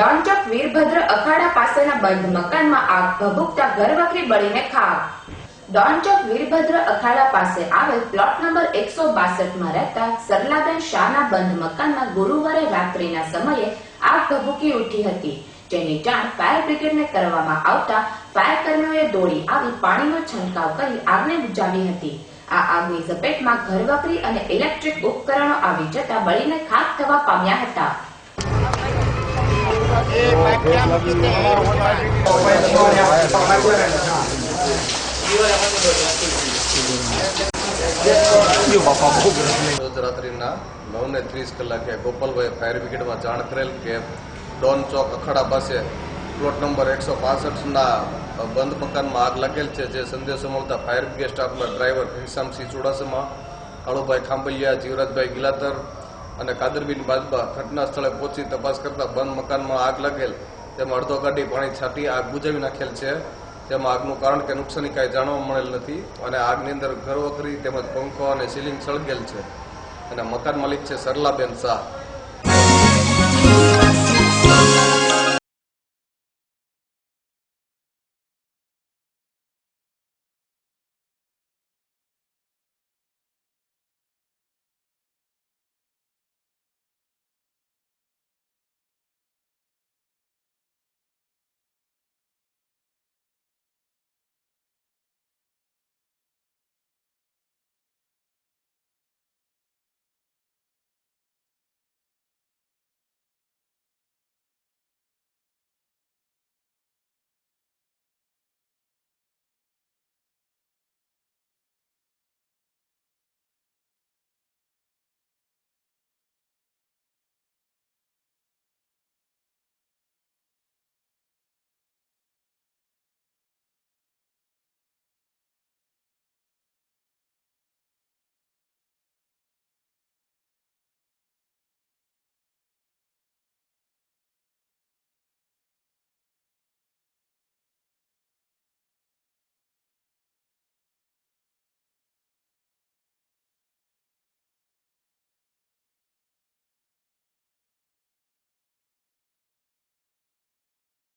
ડોનચોક વીરભદ્ર અખાડા પાસેના બંધ મકાનમાં આગ ભભૂકતા ઘરવખરી બળીને ખાક. ડોનચોક વીરભદ્ર અખાડા પાસે આવેલ પ્લોટ નંબર એકસો બાસઠમાં રહેતા સરલાબેન શાહના બંધ મકાનમાં ગુરુવારે રાત્રિના સમયે આગ ભભૂકી ઉઠી હતી. જેની જાણ ફાયર બ્રિગેડને કરવામાં આવતા ફાયર કર્મીઓએ દોડી આવી પાણીનો છંટકાવ કરી આગને બુજાવી હતી. આ આગની ઝપેટમાં ઘરવખરી અને ઇલેક્ટ્રિક ઉપકરણો આવી જતા બળીને ખાક થવા પામ્યા હતા. રાત્રિના નવ ને ત્રીસ કલાકે ગોપાલભાઈ ફાયર બ્રિગેડમાં જાણ કરેલ કે ડોન ચોક અખાડા પાસે પ્લોટ નંબર એકસો પાસઠના બંધ મકાનમાં આગ લાગેલ છે, જે સંદેશો મળતા ફાયર બ્રિગેડ સ્ટાફના ડ્રાઈવર ઘનશ્યામસિંહ ચુડાસમા કાળુભાઈ ખાંભલિયા, જીવરાજભાઈ ગિલાતર અને કાદરબીન બાજબા ઘટના સ્થળે પહોંચી તપાસ કરતા બંધ મકાનમાં આગ લાગેલ. તેમાં અડધો ગાડી પાણી છાંટી આગ બુજાવી નાખેલ છે. તેમાં આગનું કારણ કે નુકસાની કાંઈ જાણવા મળેલ નથી અને આગની અંદર ઘરવખરી તેમજ પંખો અને સીલિંગ સળગેલ છે. અને મકાન માલિક છે સરલાબેન શાહ.